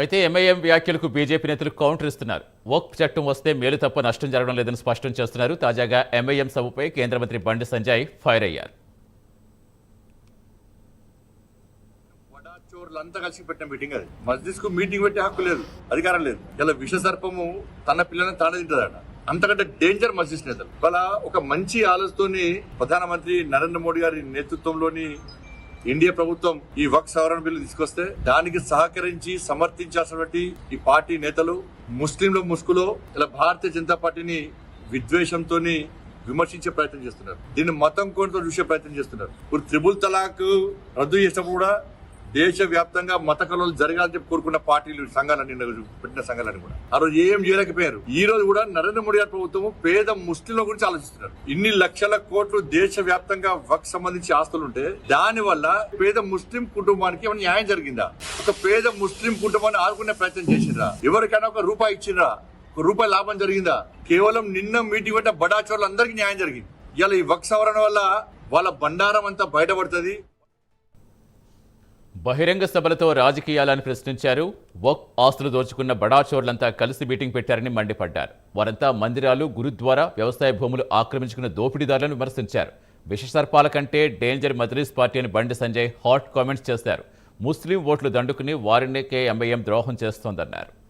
అయితే ఎంఐఎం వ్యాఖ్యలకు బీజేపీ నేతలు కౌంటర్ ఇస్తున్నారు. వక్ చట్టం వస్తే మేలు తప్ప నష్టం జరగడం లేదని స్పష్టం చేస్తున్నారు. తాజాగా ఎంఐఎం సభపై కేంద్ర మంత్రి బండి సంజయ్ ఫైర్ అయ్యారు. వడా కలిసి పెట్టిన మీటింగ్ అది. మస్జిద్కు మీటింగ్ పెట్టే హక్కు లేదు అధికారం లేదు. ఇలా విష సర్పము తన పిల్లల్ని తానే తింటదట. అంతకంటే డేంజర్ మస్జిద్ నేతలు. ఒక మంచి ఆలోచనతోని ప్రధానమంత్రి నరేంద్ర మోడీ గారి నేతృత్వంలోని ఇండియా ప్రభుత్వం ఈ వక్ సవరణ బిల్లు తీసుకొస్తే దానికి సహకరించి సమర్థించాల్సినటువంటి ఈ పార్టీ నేతలు ముస్లింల ముసుగులో ఇలా భారతీయ జనతా పార్టీని విద్వేషంతో విమర్శించే ప్రయత్నం చేస్తున్నారు. దీన్ని మతం కోణంతో చూసే ప్రయత్నం చేస్తున్నారు. ఇప్పుడు త్రిబుల్ తలాక్ రద్దు చేసినప్పుడు కూడా దేశవ్యాప్తంగా మత కలవలు జరగాలని చెప్పి కోరుకున్న పార్టీలు సంఘాలన్నీ పెట్టిన సంఘాలన్నీ కూడా. ఆ రోజు ఏం చేయలేకపోయారు. ఈ రోజు కూడా నరేంద్ర మోడీ గారి ప్రభుత్వం పేద ముస్లింల గురించి ఆలోచిస్తున్నారు. ఇన్ని లక్షల కోట్లు దేశవ్యాప్తంగా వక్ సంబంధించి ఆస్తులు ఉంటే దాని వల్ల పేద ముస్లిం కుటుంబానికి ఏమైనా న్యాయం జరిగిందా? ఒక పేద ముస్లిం కుటుంబాన్ని ఆదుకునే ప్రయత్నం చేసిండ్రా? ఎవరికైనా ఒక రూపాయి ఇచ్చిండ్రా? ఒక రూపాయి లాభం జరిగిందా? కేవలం నిన్న మీటింగ్ పెట్టిన బడా చోట్ల అందరికీ న్యాయం జరిగింది. ఇలా ఈ వక్ సవరణ వల్ల వాళ్ళ బండారం అంతా బయటపడుతుంది. బహిరంగ సభలతో రాజకీయాలను ప్రశ్నించారు. వక్ ఆస్తులు దోచుకున్న బడాచోర్లంతా కలిసి మీటింగ్ పెట్టారని మండిపడ్డారు. వారంతా మందిరాలు గురుద్వారా వ్యవసాయ భూములు ఆక్రమించుకున్న దోపిడీదారులను విమర్శించారు. విషసర్పాల కంటే డేంజర్ మజ్లీస్ పార్టీ అని బండి సంజయ్ హాట్ కామెంట్స్ చేశారు. ముస్లిం ఓట్లు దండుకుని వారినికే ఎంఐఎం ద్రోహం చేస్తోందన్నారు.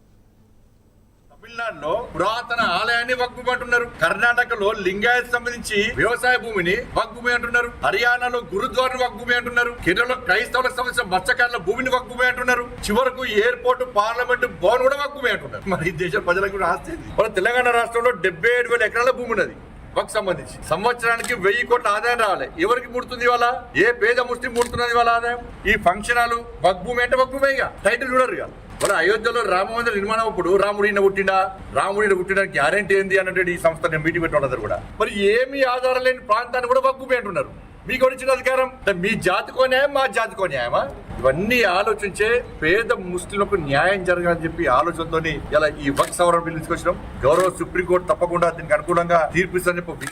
తమిళనాడులో పురాతన ఆలయాన్ని వక్ఫ్ అంటున్నారు కర్ణాటకలో లింగాయత్ సంబంధించి వ్యవసాయ భూమిని వక్ఫ్ భూమి అంటున్నారు. హర్యానాలో గురుద్వారం వక్ఫ్ భూమి అంటున్నారు. కేరళలో క్రైస్తవులకు సంబంధించిన మత్స్యకారుల భూమిని వక్ఫ్ భూమి అంటున్నారు. చివరకు ఎయిర్పోర్ట్ పార్లమెంట్ భవన్ కూడా వక్ఫ్ భూమి అంటున్నారు. మరి ఈ దేశ ప్రజలకు కూడా ఆస్తి మన తెలంగాణ రాష్ట్రంలో డెబ్బై ఏడు వేల ఎకరాల భూమి ఉన్నది. వక్ సంబంధించి. సంవత్సరానికి వెయ్యి కోట్ల ఆదాయం రావాలి. ఎవరికి ముడుతుంది ఇవాళ? ఏ పేద ముస్లిం ముడుతున్నది ఇవాళ ఆదాయం? ఈ ఫంక్షన్ హాలు వక్ భూమి అంటే వక్ భూమి ఇక. టైటిల్ చూడరు ఇక. మన అయోధ్యలో రామ మందిర నిర్మాణం అప్పుడు రాముడి పుట్టినా పుట్టిండా? రాముడి పుట్టిన గ్యారెంటీ ఏంది అన్నట్టు ఈ సంస్థ నేను మీటింగ్ పెట్టిన కూడా. మరి ఏమీ ఆధారం లేని ప్రాంతాన్ని కూడా వక్ భూమి అంటున్నారు. మీకు వచ్చిన అధికారం? మీ జాతికో న్యాయం మా జాతికో న్యాయమా? ఇవన్నీ ఆలోచించే పేద ముస్లింలకు న్యాయం జరగాలని చెప్పి ఆలోచనతోని ఇలా ఈ వక్ సవరణ బిల్లు తీసుకొచ్చినాం. గౌరవ సుప్రీంకోర్టు తప్పకుండా దీనికి అనుకూలంగా తీర్పిస్తుందని చెప్పి